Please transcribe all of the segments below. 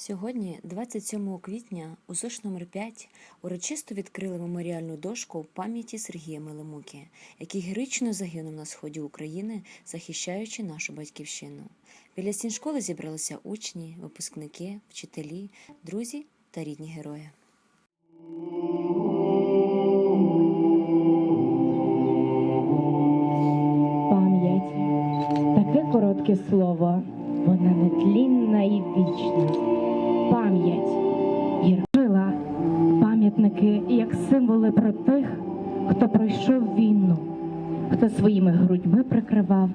Сьогодні, 27 квітня, у ЗОШ номер 5 урочисто відкрили меморіальну дошку пам'яті Сергія Мелемуки, який героїчно загинув на сході України, захищаючи нашу батьківщину. Біля стін школи зібралися учні, випускники, вчителі, друзі та рідні герої. Пам'ять таке коротке слово, вона нетлінна і вічна. Пам'ять і жила пам'ятники як символи про тих, хто пройшов війну, хто своїми грудьми прикривав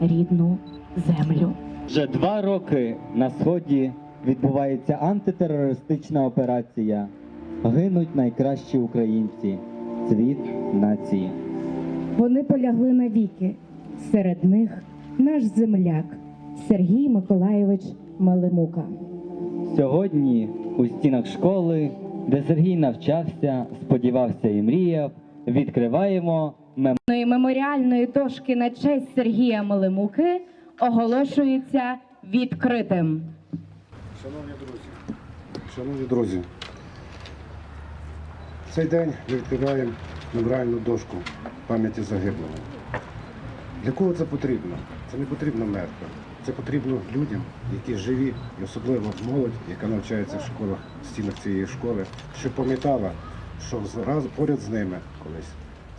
рідну землю. Вже два роки на сході відбувається антитерористична операція. Гинуть найкращі українці, цвіт нації. Вони полягли навіки. Серед них наш земляк Сергій Миколайович Малемука. Сьогодні у стінах школи, де Сергій навчався, сподівався і мріяв, відкриваємо мем... меморіальної дошки на честь Сергія Малемуки оголошується відкритим. Шановні друзі, шановні друзі, в цей день ми відкриваємо меморіальну дошку пам'яті загиблого. Для кого це потрібно? Це не потрібно мертвим. Це потрібно людям, які живі, і особливо молодь, яка навчається в школах, в стінах цієї школи, щоб пам'ятала, що поряд з ними колись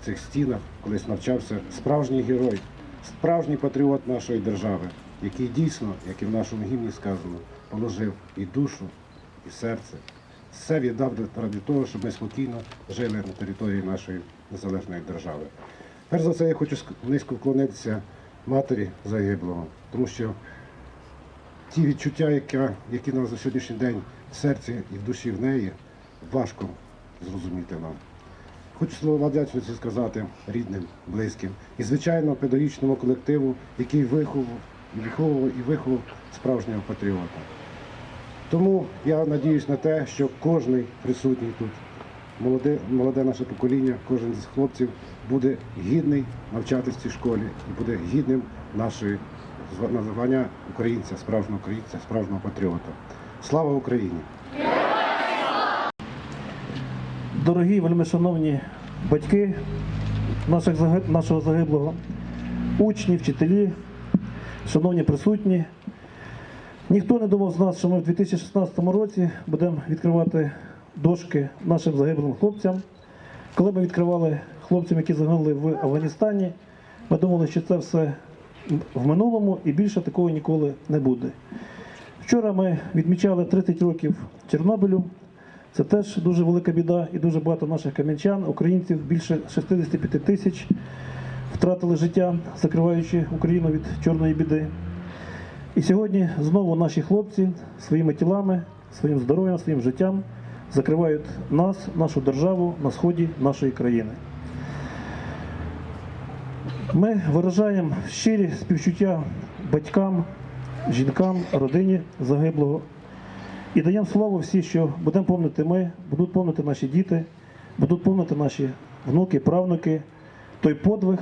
в цих стінах, колись навчався справжній герой, справжній патріот нашої держави, який дійсно, як і в нашому гімні сказано, положив і душу, і серце. Все віддав ради того, щоб ми спокійно жили на території нашої незалежної держави. Перш за все, я хочу низько вклонитися матері загиблого, тому що ті відчуття, які, на сьогоднішній день в серці і в душі в неї, важко зрозуміти нам. Хочу слова вдячності сказати рідним, близьким і, звичайно, педагогічному колективу, який виховував, виховував і виховав справжнього патріота. Тому я надіюсь на те, що кожен присутній тут, молоде, молоде наше покоління, кожен з хлопців буде гідний навчатися в цій школі і буде гідним нашої зва- називання українця, справжнього українця, справжнього патріота. Слава Україні! Дорогі вельмишановні батьки нашого загиблого, учні, вчителі, шановні присутні. Ніхто не думав з нас, що ми в 2016 році будемо відкривати дошки нашим загиблим хлопцям. Коли ми відкривали хлопцям, які загинули в Афганістані, ми думали, що це все в минулому і більше такого ніколи не буде. Вчора ми відмічали 30 років Чорнобилю. Це теж дуже велика біда і дуже багато наших кам'янчан, українців, більше 65 тисяч втратили життя, закриваючи Україну від чорної біди. І сьогодні знову наші хлопці своїми тілами, своїм здоров'ям, своїм життям закривають нас, нашу державу на сході нашої країни. Ми виражаємо щирі співчуття батькам, жінкам, родині загиблого. І даємо слово всі, що будемо помнити ми, будуть помнити наші діти, будуть помнити наші внуки, правнуки, той подвиг,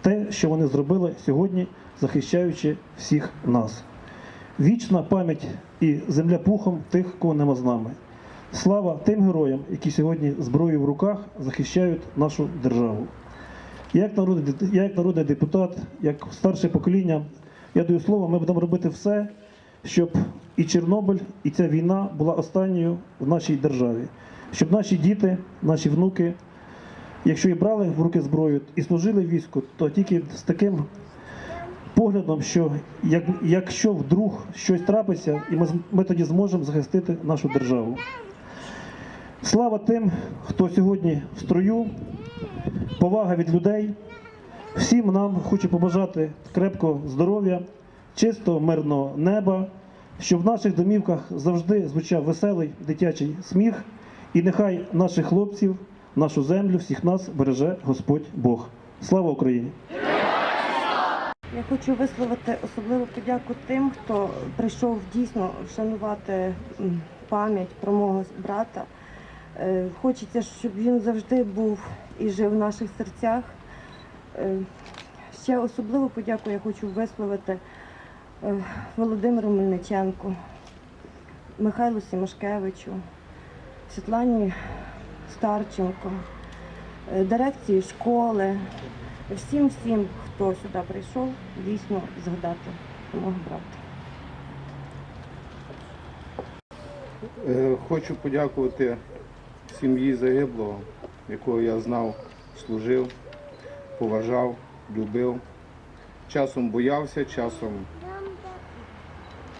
те, що вони зробили сьогодні, захищаючи всіх нас. Вічна пам'ять і земля пухом тих, кого нема з нами. Слава тим героям, які сьогодні зброєю в руках захищають нашу державу. Як народний, я як народний депутат, як старше покоління, я даю слово, ми будемо робити все, щоб і Чорнобиль, і ця війна була останньою в нашій державі. Щоб наші діти, наші внуки, якщо і брали в руки зброю і служили війську, то тільки з таким поглядом, що як, якщо вдруг щось трапиться, і ми, ми тоді зможемо захистити нашу державу. Слава тим, хто сьогодні в строю, повага від людей. Всім нам хочу побажати крепкого здоров'я, чистого мирного неба, щоб в наших домівках завжди звучав веселий дитячий сміх, і нехай наших хлопців, нашу землю, всіх нас береже Господь Бог. Слава Україні! Я хочу висловити особливу подяку тим, хто прийшов дійсно вшанувати пам'ять про мого брата. Е, Хочеться, щоб він завжди був і жив в наших серцях. Е, Ще особливу подяку я хочу висловити е, Володимиру Мельниченку, Михайлу Сімашкевичу, Світлані Старченко, дирекції школи, всім всім, хто сюди прийшов, дійсно згадати мого брата. Хочу подякувати сім'ї загиблого, якого я знав, служив, поважав, любив. Часом боявся, часом,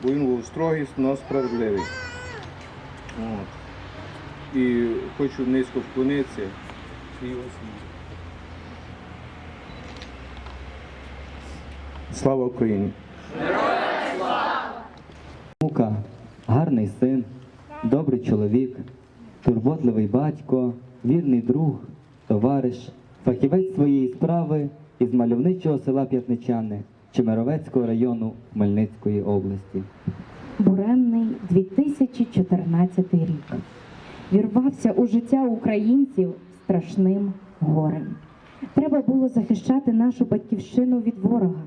бо він був строгий, але справедливий. От. І хочу низько вклонитися цій осені. Слава Україні! Мука гарний син, добрий чоловік, турботливий батько, вірний друг, товариш, фахівець своєї справи із мальовничого села П'ятничани Чемеровецького району Хмельницької області. Буремний 2014 рік вірвався у життя українців страшним горем. Треба було захищати нашу батьківщину від ворога.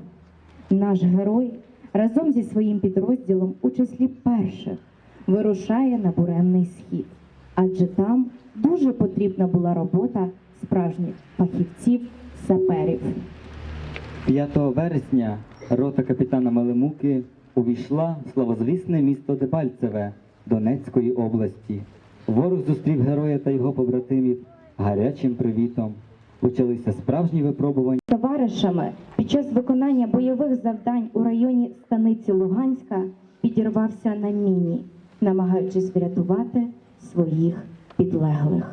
Наш герой разом зі своїм підрозділом у числі перших вирушає на буремний схід, адже там дуже потрібна була робота справжніх фахівців саперів. 5 вересня рота капітана Малемуки увійшла в славозвісне місто Дебальцеве Донецької області. Ворог зустрів героя та його побратимів гарячим привітом. Почалися справжні випробування. товаришами під час виконання бойових завдань у районі станиці Луганська підірвався на міні, намагаючись врятувати своїх підлеглих.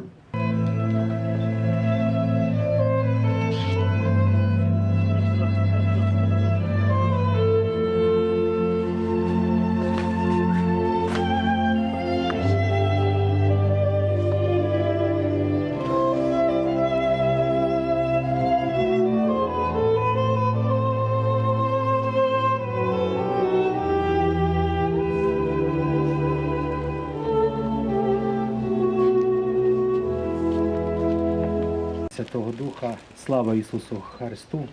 Святого Духа, слава Ісусу Христу.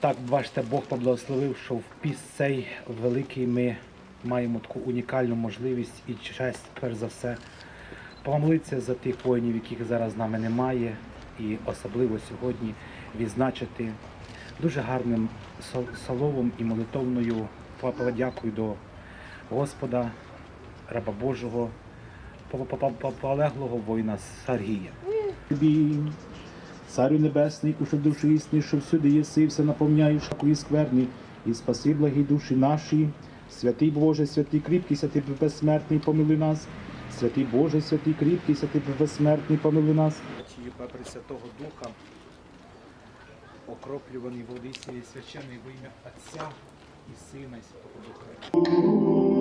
Так, бачите, Бог поблагословив, що в піс цей великий ми маємо таку унікальну можливість і честь, перш за все, помолитися за тих воїнів, яких зараз з нами немає, і особливо сьогодні відзначити дуже гарним сол- словом і молитовною подякою до Господа, раба Божого, полеглого воїна Сергія. Тобі, Царю Небесний, що в душі існі, що всюди єси, все наповняєш, акої скверні, і спаси благі душі наші. Святий Боже, святий кріпкий, святий безсмертний, помили нас. Святий Боже, святий кріпкий, святий безсмертний, помили нас. Чиї Пресвятого Духа, окроплюваний води священний во ім'я Отця і Сина і Святого Духа.